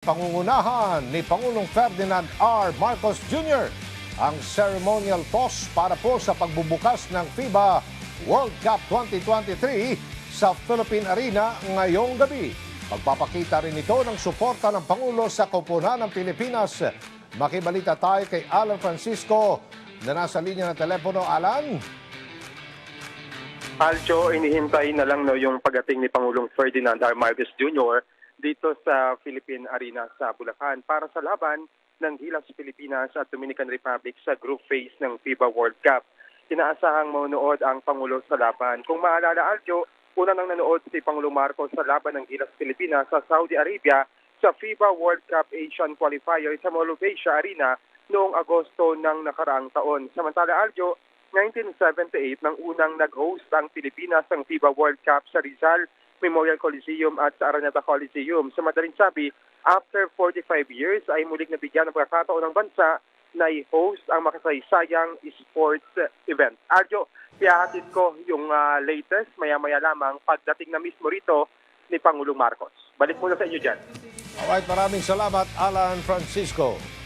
Pangungunahan ni Pangulong Ferdinand R. Marcos Jr. ang ceremonial toss para po sa pagbubukas ng FIBA World Cup 2023 sa Philippine Arena ngayong gabi. Pagpapakita rin ito ng suporta ng Pangulo sa koponan ng Pilipinas. Makibalita tayo kay Alan Francisco na nasa linya ng telepono. Alan? Aljo, inihintay na lang no yung pagating ni Pangulong Ferdinand R. Marcos Jr. dito sa Philippine Arena sa Bulacan para sa laban ng Gilas Pilipinas at Dominican Republic sa group phase ng FIBA World Cup. Inaasahang manonood ang Pangulo sa laban. Kung maalala, Aljo, una nang nanood si Pangulong Marcos sa laban ng Gilas Pilipinas sa Saudi Arabia sa FIBA World Cup Asian Qualifier sa Molubesia Arena noong Agosto ng nakaraang taon. Samantala, Aljo, 1978 nang unang nag-host ang Pilipinas ng FIBA World Cup sa Rizal Memorial Coliseum at sa Araneta Coliseum. Sa madaling sabi, after 45 years ay muling nabigyan ng pagkakataon ng bansa na i-host ang makasaysayang sports event. Arjo, pihahatid ko yung ah, latest maya-maya lamang pagdating na mismo rito ni Pangulong Marcos. Balik muna sa inyo dyan. Alright, maraming salamat Alan Francisco.